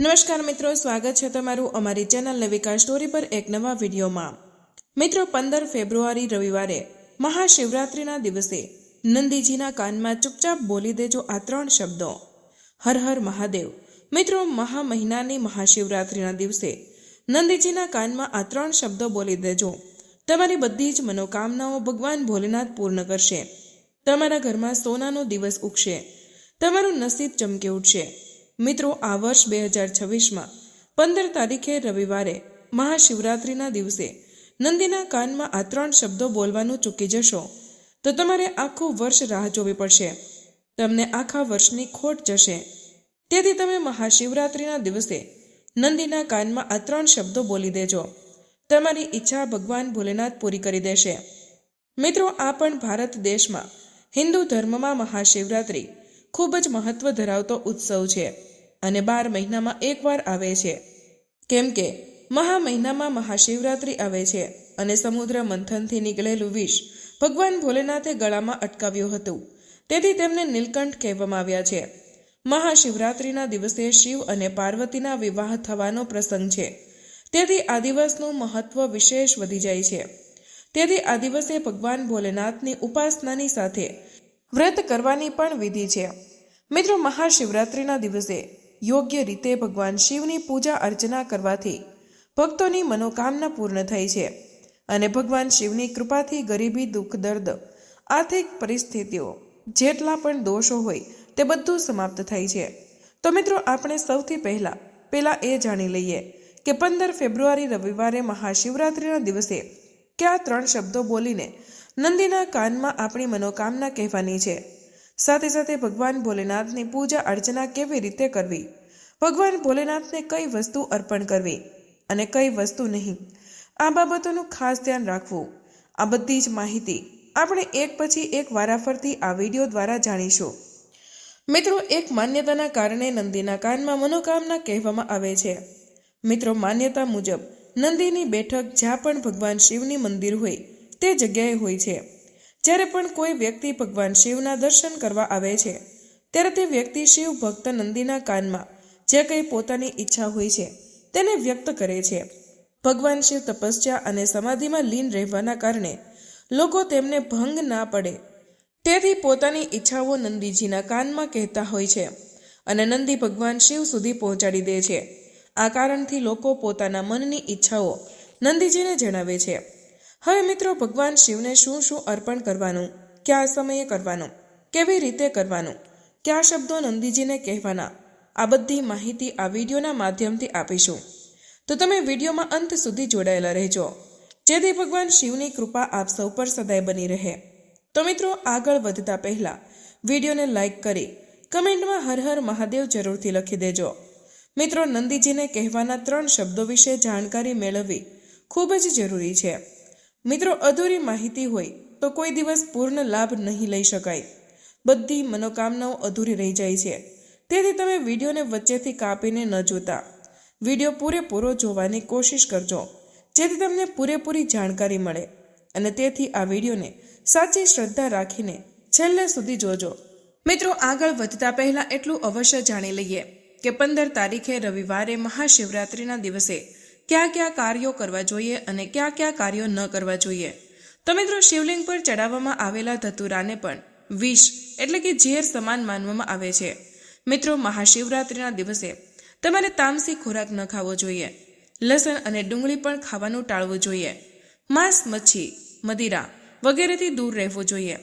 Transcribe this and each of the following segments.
નમસ્કાર મિત્રો, સ્વાગત છે તમારું અમારી ચેનલ નવિકા સ્ટોરી પર એક નવા વિડીયોમાં. મિત્રો, પંદર ફેબ્રુઆરી રવિવારે મહાશિવરાત્રિના દિવસે નંદીજીના કાનમાં ચૂપચાપ બોલી દેજો આ ત્રણ શબ્દો. હર હર મહાદેવ. મિત્રો મહા મહિનાની મહાશિવરાત્રિના દિવસે નંદીજીના કાનમાં આ ત્રણ શબ્દો બોલી દેજો. તમારી બધી જ મનોકામનાઓ ભગવાન ભોલેનાથ પૂર્ણ કરશે. તમારા ઘરમાં સોનાનો દિવસ ઉગશે. તમારું નસીબ ચમકી ઉઠશે. મિત્રો, આ વર્ષ બે હજાર છવ્વીસમાં પંદર તારીખે રવિવારે મહાશિવરાત્રિના દિવસે નંદીના કાનમાં આ ત્રણ શબ્દો બોલવાનું ચૂકી જશો, તો તમારે આખું વર્ષ રાહ જોવી પડશે. તમને આખા વર્ષની ખોટ જશે. તેથી તમે મહાશિવરાત્રિના દિવસે નંદીના કાનમાં આ ત્રણ શબ્દો બોલી દેજો. તમારી ઈચ્છા ભગવાન ભોલેનાથ પૂરી કરી દેશે. મિત્રો, આ પણ ભારત દેશમાં હિન્દુ ધર્મમાં મહાશિવરાત્રિ ખૂબ જ મહત્વ ધરાવતો ઉત્સવ છે. અને બાર મહિનામાં એકવાર આવે છે. કેમ કે, મહા મહિનામાં મહાશિવરાત્રિ આવે છે અને સમુદ્ર મંથનથી નીકળેલું વિષ ભગવાન ભોલેનાથે ગળામાં અટકાવ્યું હતું. તેથી તેમને નીલકંઠ કહેવામાં આવ્યા છે. મહાશિવરાત્રિના દિવસે શિવ અને પાર્વતીના વિવાહ થવાનો પ્રસંગ છે. તેથી આ દિવસનું મહત્વ વિશેષ વધી જાય છે. તેથી આ દિવસે ભગવાન ભોલેનાથની ઉપાસનાની સાથે વ્રત કરવાની પણ વિધિ છે. મિત્રો, મહાશિવરાત્રિના દિવસે યોગ્ય રીતે ભગવાન શિવની પૂજા અર્ચના કરવાથી ભક્તોની મનોકામના પૂર્ણ થઈ છે અને ભગવાન શિવની કૃપાથી ગરીબી, દુઃખ, દર્દ, આર્થિક પરિસ્થિતિઓ જેટલા પણ દોષો હોય તે બધું સમાપ્ત થાય છે. તો મિત્રો, આપણે સૌથી પહેલા પહેલા એ જાણી લઈએ કે પંદર ફેબ્રુઆરી રવિવારે મહાશિવરાત્રિના દિવસે કયા ત્રણ શબ્દો બોલીને નંદીના કાનમાં આપણી મનોકામના કહેવાની છે. સાથે સાથે ભગવાન ભોલેનાથની પૂજા અર્ચના કેવી રીતે કરવી? ભગવાન ભોલેનાથને કઈ વસ્તુ અર્પણ કરવી અને કઈ વસ્તુ નહીં? આ બાબતોનું ખાસ ધ્યાન રાખવું. આ બધી જ માહિતી આપણે એક પછી એક વારાફરતી આ વીડિયો દ્વારા જાણીશું. મિત્રો, એક માન્યતાના કારણે નંદીના કાનમાં મનોકામના કહેવામાં આવે છે. મિત્રો, માન્યતા મુજબ નંદીની બેઠક જ્યાં પણ ભગવાન શિવની મંદિર હોય તે જગ્યાએ હોય છે. જ્યારે પણ કોઈ વ્યક્તિ ભગવાન શિવના દર્શન કરવા આવે છે, ત્યારે તે વ્યક્તિ શિવ ભક્ત નંદીના કાનમાં જે કંઈ પોતાની ઈચ્છા હોય છે, તેને વ્યક્ત કરે છે. ભગવાન શિવ તપસ્યા અને સમાધિમાં લીન રહેવાના કારણે લોકો તેમને ભંગ ના પડે. તેથી પોતાની ઈચ્છાઓ નંદીજીના કાનમાં કહેતા હોય છે અને નંદી ભગવાન શિવ સુધી પહોંચાડી દે છે. આ કારણથી લોકો પોતાના મનની ઈચ્છાઓ નંદીજીને જણાવે છે. હવે મિત્રો, ભગવાન શિવને શું શું અર્પણ કરવાનું? કયા સમયે કરવાનું? કેવી રીતે કરવાનું? કયા શબ્દો નંદીજીને કહેવાના? આ બધી માહિતી આ વિડીયોના માધ્યમથી આપીશું. તો તમે વિડીયોમાં અંત સુધી જોડાયેલા રહેજો. જેથી ભગવાન શિવની કૃપા આપ સૌ પર સદાય બની રહે. તો મિત્રો, આગળ વધતા પહેલા વિડીયોને લાઈક કરી કમેન્ટમાં હર હર મહાદેવ જરૂરથી લખી દેજો. મિત્રો, નંદીજીને કહેવાના ત્રણ શબ્દો વિશે જાણકારી મેળવવી ખૂબ જ જરૂરી છે. મિત્રો, અધૂરી માહિતી હોય તો કોઈ દિવસ પૂર્ણ લાભ નહીં લઈ શકાય. બધી મનોકામનાઓ અધૂરી રહી જાય છે. તેથી તમે વિડીયોને વચ્ચેથી કાપીને ન જોતા. વીડિયો પૂરેપૂરો જોવાની કોશિશ કરજો, જેથી તમને પૂરેપૂરી જાણકારી મળે. અને તેથી આ વિડીયોને સાચી શ્રદ્ધા રાખીને છેલ્લે સુધી જોજો. મિત્રો, આગળ વધતા પહેલા એટલું અવશ્ય જાણી લઈએ કે પંદર તારીખે રવિવારે મહાશિવરાત્રિના દિવસે કયા કયા કાર્યો કરવા જોઈએ અને કયા કયા કાર્યો ન કરવા જોઈએ. તો મિત્રો, શિવલિંગ પર ચડાવવામાં આવેલા ધતુરાને પણ વિષ એટલે કે ઝેર સમાન માનવામાં આવે છે. મિત્રો, મહાશિવરાત્રિના દિવસે તમારે તામસી ખોરાક ન ખાવો જોઈએ. લસણ અને ડુંગળી પણ ખાવાનું ટાળવું જોઈએ. માંસ, મચ્છી, મદિરા વગેરેથી દૂર રહેવું જોઈએ.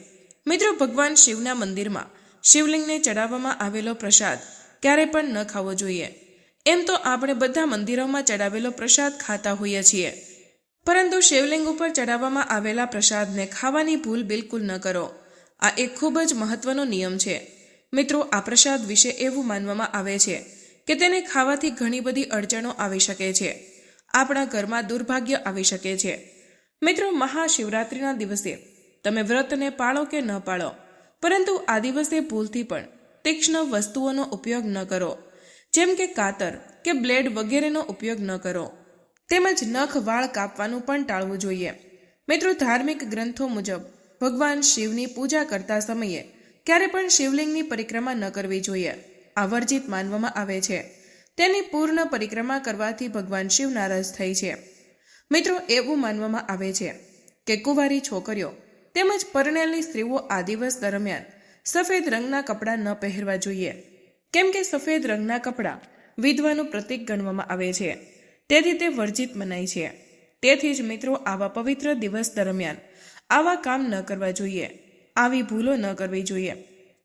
મિત્રો, ભગવાન શિવના મંદિરમાં શિવલિંગને ચડાવવામાં આવેલો પ્રસાદ ક્યારે પણ ન ખાવો જોઈએ. એમ તો આપણે બધા મંદિરોમાં ચડાવેલો પ્રસાદ ખાતા હોઈએ છીએ. પરંતુ શિવલિંગ ઉપર ચડાવવામાં આવેલા પ્રસાદને ખાવાની ભૂલ બિલકુલ ન કરો. આ એક ખૂબ જ મહત્વનો નિયમ છે. મિત્રો, આ પ્રસાદ વિશે એવું માનવામાં આવે છે કે તેને ખાવાથી ઘણી બધી અડચણો આવી શકે છે. આપણા ઘરમાં દુર્ભાગ્ય આવી શકે છે. મિત્રો, મહાશિવરાત્રિના દિવસે તમે વ્રતને પાળો કે ન પાળો? પરંતુ આ દિવસે ભૂલથી પણ તીક્ષ્ણ વસ્તુઓનો ઉપયોગ ન કરો. જેમ કે કાતર કે બ્લેડ વગેરેનો ઉપયોગ ન કરો. તેમજ નખ, વાળ કાપવાનું પણ ટાળવું જોઈએ. મિત્રો, ધાર્મિક ગ્રંથો મુજબ ભગવાન શિવની પૂજા કરતા સમયે ક્યારે પણ શિવલિંગની પરિક્રમા ન કરવી જોઈએ. આ વર્જિત માનવામાં આવે છે. તેની પૂર્ણ પરિક્રમા કરવાથી ભગવાન શિવ નારાજ થાય છે. મિત્રો, એવું માનવામાં આવે છે કે કુંવારી છોકરીઓ તેમજ પરણેલી સ્ત્રીઓ આ દિવસ દરમિયાન સફેદ રંગના કપડાં ન પહેરવા જોઈએ. કેમ કે સફેદ રંગના કપડાં વિધવાનું પ્રતીક ગણવામાં આવે છે. તેથી તે વર્જિત મનાય છે. તેથી જ મિત્રો, આવા પવિત્ર દિવસ દરમિયાન આવા કામ ન કરવા જોઈએ. આવી ભૂલો ન કરવી જોઈએ.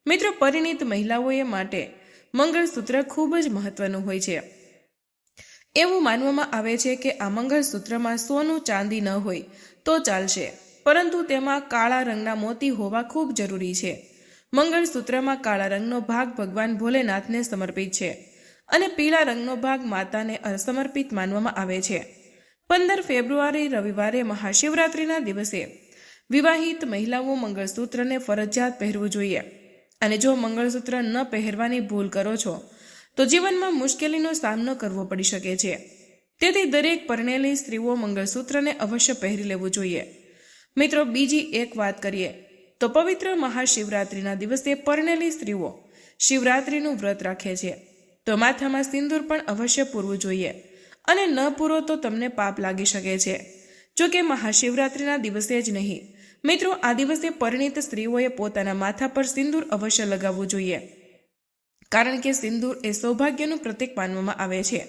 મિત્રો, પરિણીત મહિલાઓએ માટે મંગળસૂત્ર ખૂબ જ મહત્વનું હોય છે. એવું માનવામાં આવે છે કે આ મંગળસૂત્રમાં સોનું ચાંદી ન હોય તો ચાલશે. પરંતુ તેમાં કાળા રંગના મોતી હોવા ખૂબ જરૂરી છે. મંગળસૂત્રમાં કાળા રંગનો ભાગ ભગવાન ભોલેનાથને સમર્પિત છે અને પીળા રંગનો ભાગ માતાને સમર્પિત માનવામાં આવે છે. પંદર ફેબ્રુઆરી રવિવારે મહાશિવરાત્રિના દિવસે વિવાહિત મહિલાઓ મંગળસૂત્રને ફરજિયાત પહેરવું જોઈએ. અને જો મંગળસૂત્ર ન પહેરવાની ભૂલ કરો છો, તો જીવનમાં મુશ્કેલીનો સામનો કરવો પડી શકે છે. તેથી દરેક પરણેલી સ્ત્રીઓ મંગળસૂત્રને અવશ્ય પહેરી લેવું જોઈએ. મિત્રો, બીજી એક વાત કરીએ. તો પવિત્ર મહાશિવરાત્રિના દિવસે પરણેલી સ્ત્રીઓ શિવરાત્રિનું વ્રત રાખે છે. તો માથામાં સિંદૂર પણ અવશ્ય પૂરવું જોઈએ અને ન પૂરો તો તમને પાપ લાગી શકે છે. જો કે મહાશિવરાત્રિના દિવસે જ નહીં, મિત્રો, આ દિવસે પરિણીત સ્ત્રીઓએ પોતાના માથા પર સિંદૂર અવશ્ય લગાવવું જોઈએ. કારણ કે સિંદૂર એ સૌભાગ્યનું પ્રતીક માનવામાં આવે છે.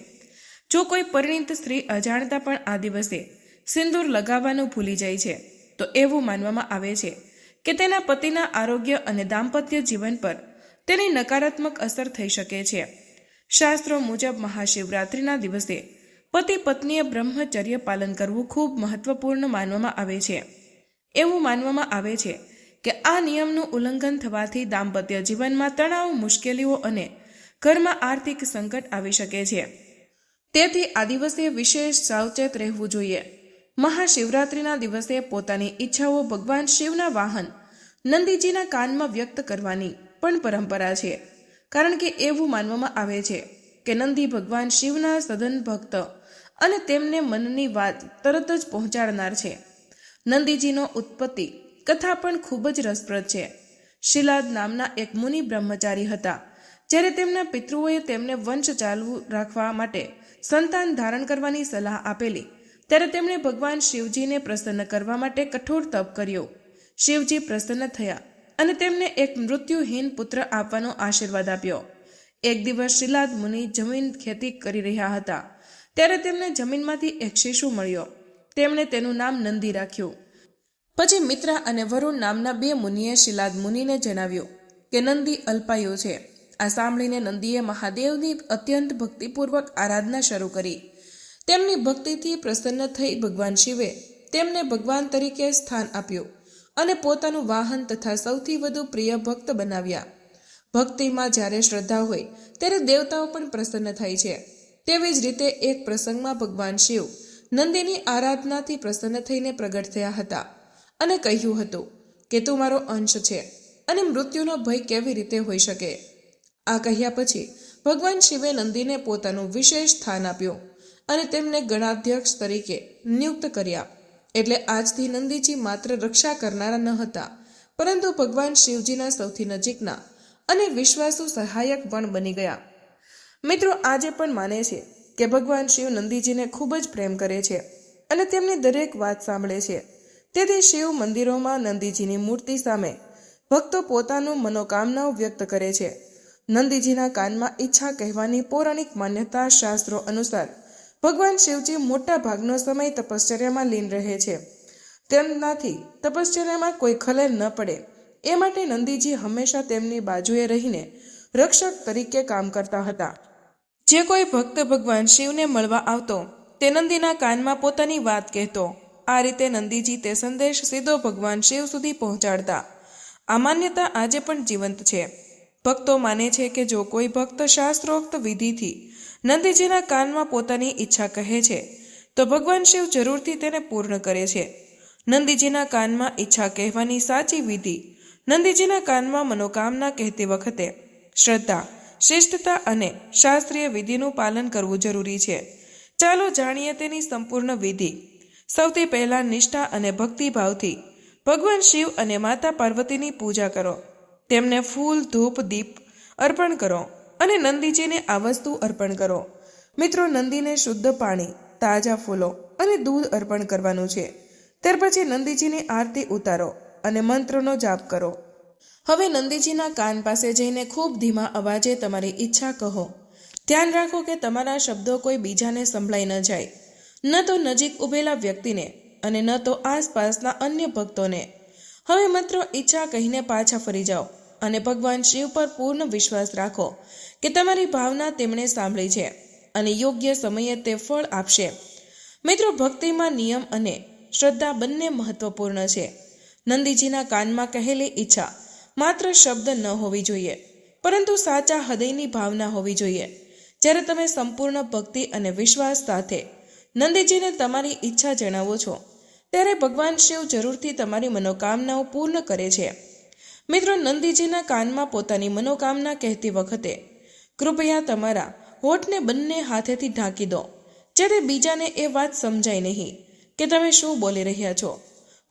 જો કોઈ પરિણીત સ્ત્રી અજાણતા પણ આ દિવસે સિંદૂર લગાવવાનું ભૂલી જાય છે, તો એવું માનવામાં આવે છે કે તેના પતિના આરોગ્ય અને દાંપત્ય જીવન પર તેની નકારાત્મક અસર થઈ શકે છે. શાસ્ત્રો મુજબ મહાશિવરાત્રિના દિવસે પતિ પત્નીએ બ્રહ્મચર્ય પાલન કરવું ખૂબ મહત્વપૂર્ણ માનવામાં આવે છે. એવું માનવામાં આવે છે કે આ નિયમનું ઉલ્લંઘન થવાથી દાંપત્ય જીવનમાં તણાવ, મુશ્કેલીઓ અને ઘરમાં આર્થિક સંકટ આવી શકે છે. તેથી આ દિવસે વિશેષ સાવચેત રહેવું જોઈએ. મહાશિવરાત્રિના દિવસે પોતાની ઈચ્છાઓ ભગવાન શિવના વાહન નંદીજીના કાનમાં વ્યક્ત કરવાની પણ પરંપરા છે. કારણ કે એવું માનવામાં આવે છે કે નંદી ભગવાન શિવના સદન ભક્ત અને તેમને મનની વાત તરત જ પહોંચાડનાર છે. નંદીજીનો ઉત્પત્તિ કથા પણ ખૂબ જ રસપ્રદ છે. શિલાદ નામના એક મુનિ બ્રહ્મચારી હતા, જ્યારે તેમના પિતૃઓએ તેમને વંશ ચાલુ રાખવા માટે સંતાન ધારણ કરવાની સલાહ આપેલી. ત્યારે તેમણે ભગવાન શિવજીને પ્રસન્ન કરવા માટે કઠોર તપ કર્યો. શિવજી પ્રસન્ન થયા અને તેમને એક મૃત્યુહીન પુત્ર આપવાનો આશીર્વાદ આપ્યો. એક દિવસ શિલાદ મુનિ જમીન ખેતી કરી રહ્યા હતા. ત્યારે તેમને જમીનમાંથી એક શિશુ મળ્યો. તેમણે તેનું નામ નંદી રાખ્યું. પછી મિત્ર અને વરુણ નામના બે મુનિએ શિલાદ મુનિને જણાવ્યું કે નંદી અલ્પાયુ છે. આ સાંભળીને નંદીએ મહાદેવની અત્યંત ભક્તિપૂર્વક આરાધના શરૂ કરી. તેમની ભક્તિથી પ્રસન્ન થઈ ભગવાન શિવે તેમને ભગવાન તરીકે સ્થાન આપ્યું અને પોતાનું વાહન તથા સૌથી વધુ પ્રિય ભક્ત બનાવ્યા. ભક્તિમાં જ્યારે શ્રદ્ધા હોય, ત્યારે દેવતાઓ પણ પ્રસન્ન થાય છે. તેવી જ રીતે એક પ્રસંગમાં ભગવાન શિવ નંદીની આરાધનાથી પ્રસન્ન થઈને પ્રગટ થયા હતા અને કહ્યું હતું કે, તું મારો અંશ છે અને મૃત્યુનો ભય કેવી રીતે હોઈ શકે? આ કહ્યા પછી ભગવાન શિવે નંદીને પોતાનું વિશેષ સ્થાન આપ્યું. અને તેમને ગણાધ્યક્ષ તરીકે નિયુક્ત કર્યા. એટલે આજથી નંદીજી માત્ર રક્ષા કરનારા ન હતા, પરંતુ ભગવાન શિવજીના સૌથી નજીકના અને વિશ્વાસુ સહાયક પણ બની ગયા. મિત્રો, આજે પણ માને છે કે ભગવાન શિવ નંદીજીને ખૂબ જ પ્રેમ કરે છે અને તેમની દરેક વાત સાંભળે છે. તેથી શિવ મંદિરોમાં નંદીજીની મૂર્તિ સામે ભક્તો પોતાનું મનોકામનાઓ વ્યક્ત કરે છે. નંદીજીના કાનમાં ઈચ્છા કહેવાની પૌરાણિક માન્યતા શાસ્ત્રો અનુસાર ભગવાન શિવજી મોટા ભાગનો સમય તપશ્ચર્યામાં લીન રહે છે. તેમનાથી તપશ્ચર્યામાં કોઈ ખલેલ ન પડે. એ માટે નંદીજી હંમેશા તેમની બાજુએ રહીને રક્ષક તરીકે કામ કરતા હતા. જે કોઈ ભક્ત ભગવાન શિવને મળવા આવતો, તે નંદીના કાનમાં પોતાની વાત કહેતો. આ રીતે નંદીજી તે સંદેશ સીધો ભગવાન શિવ સુધી પહોંચાડતા. આ માન્યતા આજે પણ જીવંત છે. ભક્તો માને છે કે જો કોઈ ભક્ત શાસ્ત્રોક્ત વિધિથી નંદીજીના કાનમાં પોતાની ઈચ્છા કહે છે. તો ભગવાન શિવ જરૂરથી તેને પૂર્ણ કરે છે. નંદીજીના કાનમાં ઈચ્છા કહેવાની સાચી વિધિ નંદીજીના કાનમાં મનોકામના કહેતી વખતે શ્રદ્ધા શિષ્ટતા અને શાસ્ત્રીય વિધિનું પાલન કરવું જરૂરી છે. ચાલો જાણીએ તેની સંપૂર્ણ વિધિ. સૌથી પહેલા નિષ્ઠા અને ભક્તિભાવથી ભગવાન શિવ અને માતા પાર્વતીની પૂજા કરો. તેમને ફૂલ, ધૂપ, દીપ અર્પણ કરો. અને નંદીજીને આ વસ્તુ અર્પણ કરો. મિત્રો, નંદીને શુદ્ધ પાણી, તાજા ફૂલો અને દૂધ અર્પણ કરવાનું છે. ત્યાર પછી નંદીજીની આરતી ઉતારો અને મંત્રનો જાપ કરો. હવે નંદીજીના કાન પાસે જઈને ખૂબ ધીમા અવાજે તમારી ઈચ્છા કહો. ધ્યાન રાખો કે તમારા શબ્દો કોઈ બીજાને સંભળાઈ ન જાય. ન તો નજીક ઊભેલા વ્યક્તિને અને ન તો આસપાસના અન્ય ભક્તોને. હવે, માત્ર, ઈચ્છા કહીને પાછા ફરી જાઓ. અને ભગવાન શિવ પર પૂર્ણ વિશ્વાસ રાખો કે તમારી ભાવના તેમણે સાંભળી છે અને યોગ્ય સમયે તે ફળ આપશે. મિત્રો, ભક્તિમાં નિયમ અને શ્રદ્ધા બંને મહત્વપૂર્ણ છે. નંદીજીના કાનમાં કહેલી ઈચ્છા માત્ર શબ્દ ન હોવી જોઈએ, પરંતુ સાચા હૃદયની ભાવના હોવી જોઈએ. જ્યારે તમે સંપૂર્ણ ભક્તિ અને વિશ્વાસ સાથે નંદીજીને તમારી ઈચ્છા જણાવો છો, ત્યારે ભગવાન શિવ જરૂરથી તમારી મનોકામનાઓ પૂર્ણ કરે છે. મિત્રો, નંદીજીના કાનમાં પોતાની મનોકામના કહેતી વખતે કૃપયા તમારા હોઠને બંને હાથેથી ઢાંકી દો, જ્યારે બીજાને એ વાત સમજાય નહીં કે તમે શું બોલી રહ્યા છો.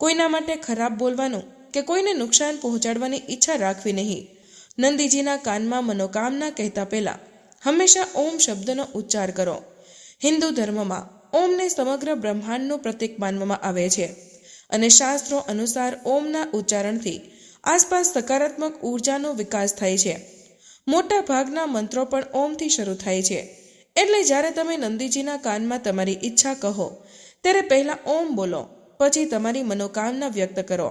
કોઈના માટે ખરાબ બોલવાનું કે કોઈને નુકસાન પહોંચાડવાની ઈચ્છા રાખવી નહીં. નંદીજીના કાનમાં મનોકામના કહેતા પહેલા હંમેશા ઓમ શબ્દનો ઉચ્ચાર કરો. હિન્દુ ધર્મમાં ઓમને સમગ્ર બ્રહ્માંડનું પ્રતીક માનવામાં આવે છે અને શાસ્ત્રો અનુસાર ઓમના ઉચ્ચારણથી આસપાસ સકારાત્મક ઉર્જાનો વિકાસ થાય છે. મોટા ભાગના મંત્રો પણ ઓમથી શરૂ થાય છે. એટલે જ્યારે તમે નંદીજીના કાનમાં તમારી ઈચ્છા કહો, ત્યારે પહેલા ઓમ બોલો, પછી તમારી મનોકામના વ્યક્ત કરો.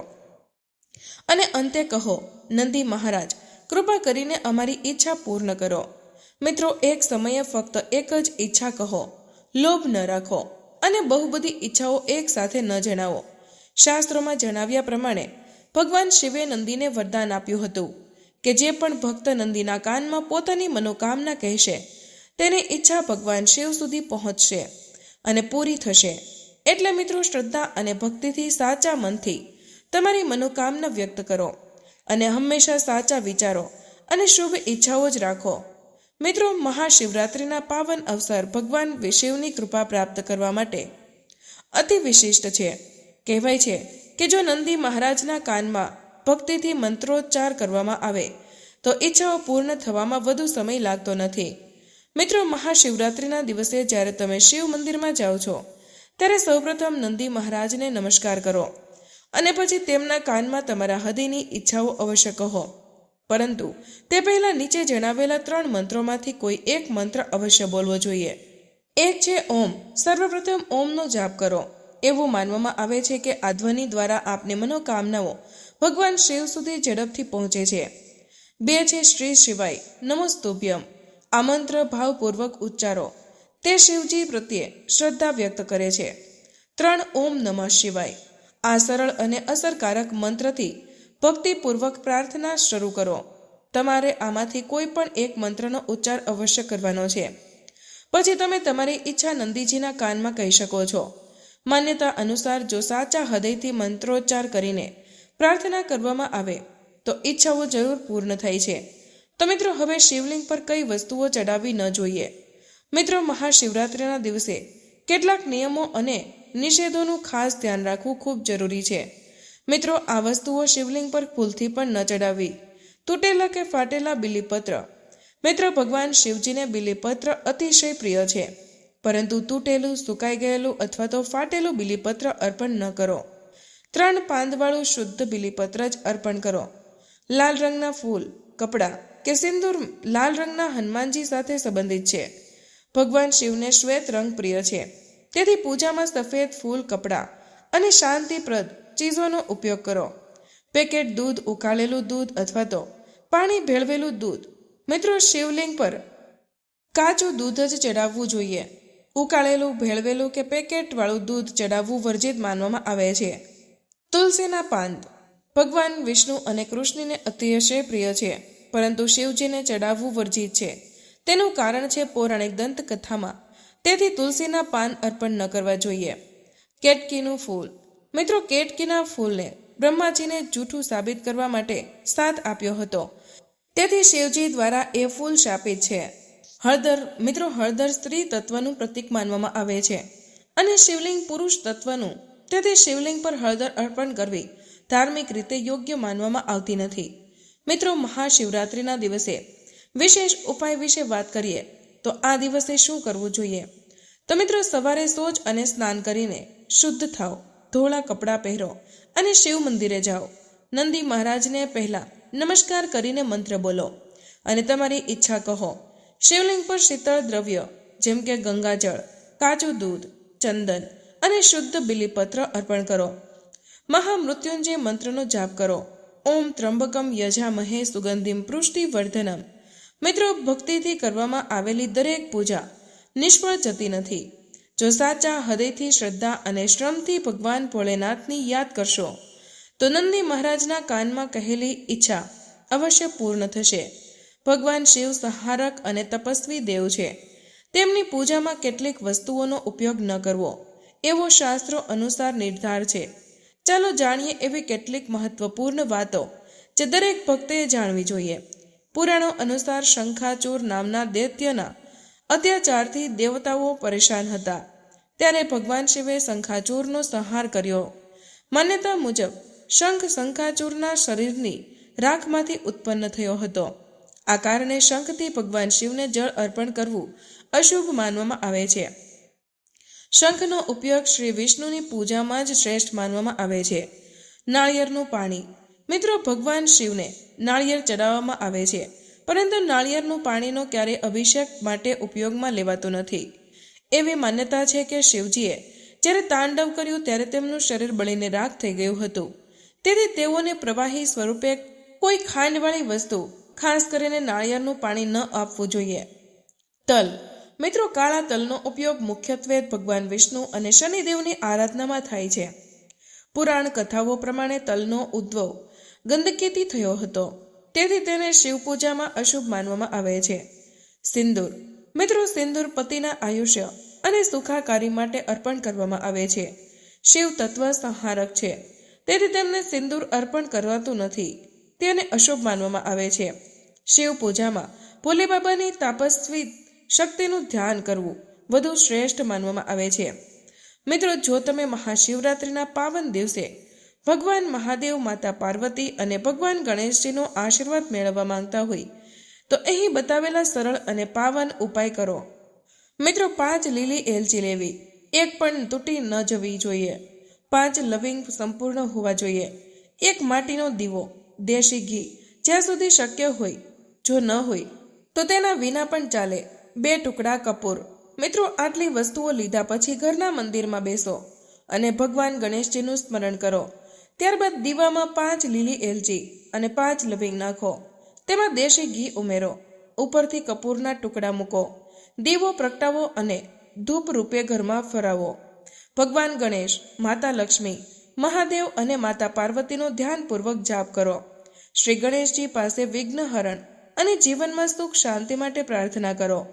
અને અંતે કહો, નંદી મહારાજ, કૃપા કરીને અમારી ઈચ્છા પૂર્ણ કરો. મિત્રો, એક સમયે ફક્ત એક જ ઈચ્છા કહો. લોભ ન રાખો અને બહુ બધી ઈચ્છાઓ એક સાથે ન જણાવો. શાસ્ત્રોમાં જણાવ્યા પ્રમાણે ભગવાન શિવે નંદીને વરદાન આપ્યું હતું કે જે પણ ભક્ત નંદીના કાનમાં પોતાની મનોકામના કહેશે, તેની ઈચ્છા ભગવાન શિવ સુધી પહોંચશે અને પૂરી થશે. એટલે મિત્રો, શ્રદ્ધા અને ભક્તિથી સાચા મનથી તમારી મનોકામના વ્યક્ત કરો અને હંમેશા સાચા વિચારો અને શુભ ઈચ્છાઓ જ રાખો. મિત્રો, મહાશિવરાત્રિના પાવન અવસર ભગવાન શિવની કૃપા પ્રાપ્ત કરવા માટે અતિ વિશિષ્ટ છે. કહેવાય છે કે જો નંદી મહારાજના કાનમાં ભક્તિથી મંત્રોચ્ચાર કરવામાં આવે, તો ઈચ્છાઓ પૂર્ણ થવામાં વધુ સમય લાગતો નથી. મિત્રો, મહાશિવરાત્રિના દિવસે જ્યારે તમે શિવ મંદિરમાં જાઓ છો, ત્યારે સૌપ્રથમ નંદી મહારાજને નમસ્કાર કરો અને પછી તેમના કાનમાં તમારા હૃદયની ઈચ્છાઓ અવશ્ય કહો. પરંતુ તે પહેલાં નીચે જણાવેલા ત્રણ મંત્રોમાંથી કોઈ એક મંત્ર અવશ્ય બોલવો જોઈએ. એક છે ઓમ. સર્વપ્રથમ ઓમનો જાપ કરો. એવું માનવામાં આવે છે કે આ ધ્વનિ દ્વારા આપની મનોકામનાઓ ભગવાન શિવ સુધી ઝડપથી પહોંચે છે. બે છે શ્રી શિવાય. નમસ્તુભ્યમ. આ મંત્ર ભાવપૂર્વક ઉચ્ચારો. તે શિવજી પ્રત્યે શ્રદ્ધા વ્યક્ત કરે છે. ત્રણ ઓમ નમઃ શિવાય. આ સરળ અને અસરકારક મંત્રથી ભક્તિપૂર્વક પ્રાર્થના શરૂ કરો. તમારે આમાંથી કોઈ પણ એક મંત્રનો ઉચ્ચાર અવશ્ય કરવાનો છે. પછી તમે તમારી ઈચ્છા નંદીજીના કાનમાં કહી શકો છો. માન્યતા અનુસાર જો સાચા હૃદયથી મંત્રોચ્ચાર કરીને પ્રાર્થના કરવામાં આવે, તો ઈચ્છાઓ જરૂર પૂર્ણ થાય છે. તો મિત્રો, હવે શિવલિંગ પર કઈ વસ્તુઓ ચડાવવી ન જોઈએ? મિત્રો, મહાશિવરાત્રિના દિવસે કેટલાક નિયમો અને નિષેધોનું ખાસ ધ્યાન રાખવું ખૂબ જરૂરી છે. મિત્રો, આ વસ્તુઓ શિવલિંગ પર ભૂલથી પણ ન ચડાવવી તૂટેલા કે ફાટેલા બિલીપત્ર. મિત્રો, ભગવાન શિવજીને બિલીપત્ર અતિશય પ્રિય છે. પરંતુ તૂટેલું, સુકાઈ ગયેલું અથવા તો ફાટેલું બિલીપત્ર અર્પણ ન કરો. ત્રણ પાંદવાળું શુદ્ધ બિલીપત્ર જ અર્પણ કરો. લાલ રંગના ફૂલ, કપડાં કે સિંદૂર લાલ રંગના હનુમાનજી સાથે સંબંધિત છે. ભગવાન શિવને શ્વેત રંગ પ્રિય છે. તેથી પૂજામાં સફેદ ફૂલ, કપડાં અને શાંતિપ્રદ ચીજોનો ઉપયોગ કરો. પેકેટ દૂધ, ઉકાળેલું દૂધ અથવા તો પાણી ભેળવેલું દૂધ. મિત્રો, શિવલિંગ પર કાચું દૂધ જ ચડાવવું જોઈએ. ઉકાળેલું, ભેળવેલું કે પેકેટવાળું દૂધ ચડાવવું વર્જિત માનવામાં આવે છે. તુલસીના પાન ભગવાન વિષ્ણુ અને કૃષ્ણને અતિશય પ્રિય છે, પરંતુ શિવજીને ચડાવવું વર્જિત છે. તેનું કારણ છે પૌરાણિક દંતકથામાં. તેથી તુલસીના પાન અર્પણ ન કરવા જોઈએ. કેટકીનું ફૂલ. મિત્રો, કેટકીના ફૂલને બ્રહ્માજીને જૂઠું સાબિત કરવા માટે સાથ આપ્યો હતો. તેથી શિવજી દ્વારા એ ફૂલ શાપિત છે. હળદર, મિત્રો, હળદર સ્ત્રી તત્વનું પ્રતીક માનવામાં આવે છે. અને શિવલિંગ પુરુષ તત્વનું, તેથી શિવલિંગ પર હળદર અર્પણ કરવી ધાર્મિક રીતે યોગ્ય માનવામાં આવતી નથી. મિત્રો, મહાશિવરાત્રિના દિવસે વિશેષ ઉપાય વિશે વાત કરીએ, તો આ દિવસે શું કરવું જોઈએ? તો મિત્રો, સવારે સોજ અને સ્નાન કરીને શુદ્ધ થાઓ, ધોળા કપડાં પહેરો અને શિવ મંદિરે જાઓ. નંદી મહારાજને પહેલાં નમસ્કાર કરીને મંત્ર બોલો અને તમારી ઈચ્છા કહો શિવલિંગ પર શીતળ દ્રવ્ય, જેમ કે ગંગાજળ કાચું દૂધ, ચંદન અને શુદ્ધ બિલીપત્ર અર્પણ કરો. મહામૃત્યુંજય મંત્રનો જાપ કરો. ઓમ ત્રંબકમ યજામહે સુગંધિમ પૃષ્ટિવર્ધનમ. મિત્રો, ભક્તિથી કરવામાં આવેલી દરેક પૂજા નિષ્ફળ જતી નથી. જો સાચા હૃદયથી શ્રદ્ધા અને શ્રમથી ભગવાન ભોળેનાથની યાદ કરશો, તો નંદી મહારાજના કાનમાં કહેલી ઈચ્છા અવશ્ય પૂર્ણ થશે. ભગવાન શિવ, સહારક અને તપસ્વી દેવ છે. તેમની પૂજામાં કેટલીક વસ્તુઓનો ઉપયોગ ન કરવો, એવો શાસ્ત્રો અનુસાર નિર્ધાર છે. ચાલો જાણીએ એવી કેટલીક મહત્વપૂર્ણ વાતો, જે દરેક ભક્તે જાણવી જોઈએ. પુરાણો અનુસાર શંખાચૂર નામના દૈત્યના અત્યાચારથી દેવતાઓ પરેશાન હતા. ત્યારે ભગવાન શિવે શંખાચૂરનો સંહાર કર્યો. માન્યતા મુજબ, શંખ શંખાચૂરના શરીરની રાખમાંથી ઉત્પન્ન થયો હતો. આ કારણે શંખથી ભગવાન શિવને જળ અર્પણ કરવું અશુભ માનવામાં આવે છે. શંખનો ઉપયોગ શ્રી વિષ્ણુની પૂજામાં જ શ્રેષ્ઠ માનવામાં આવે છે. નાળિયેરનું પાણી. મિત્રો, ભગવાન શિવને નાળિયેર ચડાવવામાં આવે છે, પરંતુ નાળિયેરનું પાણીનો ક્યારેય અભિષેક માટે ઉપયોગમાં લેવાતો નથી. એવી માન્યતા છે કે શિવજીએ જ્યારે તાંડવ કર્યું ત્યારે તેમનું શરીર બળીને રાખ થઈ ગયું હતું. તેથી તેઓને પ્રવાહી સ્વરૂપે કોઈ ખાંડવાળી વસ્તુ ખાસ કરીને નાળિયેરનું પાણી ન આપવું જોઈએ. તલ. મિત્રો, કાળા તલનો ઉપયોગ મુખ્યત્વે ભગવાન વિષ્ણુ અને શનિદેવની આરાધનામાં થાય છે. પુરાણ કથાઓ પ્રમાણે તલનો ઉદ્ભવ ગંદકીથી થયો હતો. તેથી તેને શિવ પૂજામાં અશુભ માનવામાં આવે છે. સિંદૂર. મિત્રો, સિંદૂર પતિના આયુષ્ય અને સુખાકારી માટે અર્પણ કરવામાં આવે છે. શિવ તત્વ સંહારક છે. તેથી તેમને સિંદૂર અર્પણ કરવાતું નથી. તેને અશુભ માનવામાં આવે છે. શિવ પૂજામાં ભોલે બાબાની તાપસ્વી શક્તિનું ધ્યાન કરવું વધુ શ્રેષ્ઠ માનવામાં આવે છે. મિત્રો, જો તમે મહાશિવરાત્રિના પાવન દિવસે ભગવાન મહાદેવ, માતા પાર્વતી અને ભગવાન ગણેશજીનો આશીર્વાદ મેળવવા માંગતા હોય, તો અહીં બતાવેલા સરળ અને પાવન ઉપાય કરો. મિત્રો, પાંચ લીલી એલચી લેવી. એક પણ તૂટી ન જવી જોઈએ. પાંચ લવિંગ સંપૂર્ણ હોવા જોઈએ. એક માટીનો દીવો. દેશી ઘી જ્યાં સુધી શક્ય હોય, જો ન હોય, તો તેના વિના પણ ચાલે. બે ટુકડા કપૂર. મિત્રો, આટલી વસ્તુઓ લીધા પછી ઘરના મંદિરમાં બેસો અને ભગવાન ગણેશજીનું સ્મરણ કરો. ત્યારબાદ દીવામાં પાંચ લીલી એલચી અને પાંચ લવિંગ નાખો. તેમાં દેશી ઘી ઉમેરો. ઉપરથી કપૂરના ટુકડા મૂકો. દીવો, પ્રગટાવો અને ધૂપ રૂપે ઘરમાં ફરાવો. ભગવાન ગણેશ, માતા લક્ષ્મી મહાદેવ અને માતા પાર્વતીનો ધ્યાનપૂર્વક જાપ કરો. શ્રી ગણેશજી પાસે વિઘ્નહરણ અને જીવનમાં સુખ શાંતિ માટે પ્રાર્થના કરો.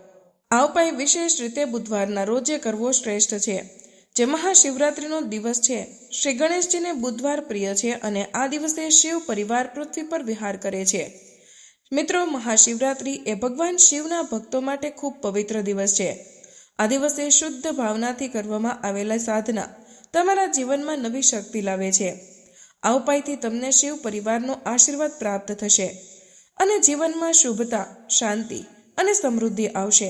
આ ઉપાય વિશેષ રીતે બુધવારના રોજે કરવો શ્રેષ્ઠ છે. જે મહાશિવરાત્રિનો દિવસ છે, શ્રી ગણેશજીને બુધવાર પ્રિય છે અને આ દિવસે શિવ પરિવાર પૃથ્વી પર વિહાર કરે છે. મિત્રો, મહાશિવરાત્રિ એ ભગવાન શિવના ભક્તો માટે ખૂબ પવિત્ર દિવસ છે. આ દિવસે શુદ્ધ ભાવનાથી કરવામાં આવેલા સાધના તમારા જીવનમાં નવી શક્તિ લાવે છે. આ ઉપાયથી તમને શિવ પરિવારનો આશીર્વાદ પ્રાપ્ત થશે અને જીવનમાં શુભતા, શાંતિ અને સમૃદ્ધિ આવશે.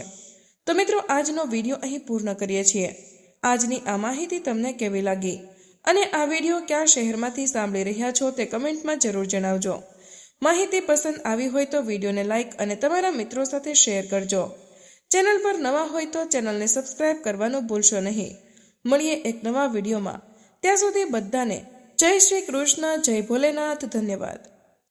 તો મિત્રો, આજનો વીડિયો અહીં પૂર્ણ કરીએ છીએ. આજની આ માહિતી તમને કેવી લાગી અને આ વીડિયો કયા શહેરમાંથી સાંભળી રહ્યા છો તે કમેન્ટમાં જરૂર જણાવજો. માહિતી પસંદ આવી હોય તો વિડીયોને લાઇક અને તમારા મિત્રો સાથે શેર કરજો. ચેનલ પર નવા હોય તો ચેનલને સબસ્ક્રાઇબ કરવાનું ભૂલશો નહીં. મળીએ એક નવા વિડીયોમાં. ત્યાં સુધી બધાને જય શ્રી કૃષ્ણ જય ભોલેનાથ ધન્યવાદ.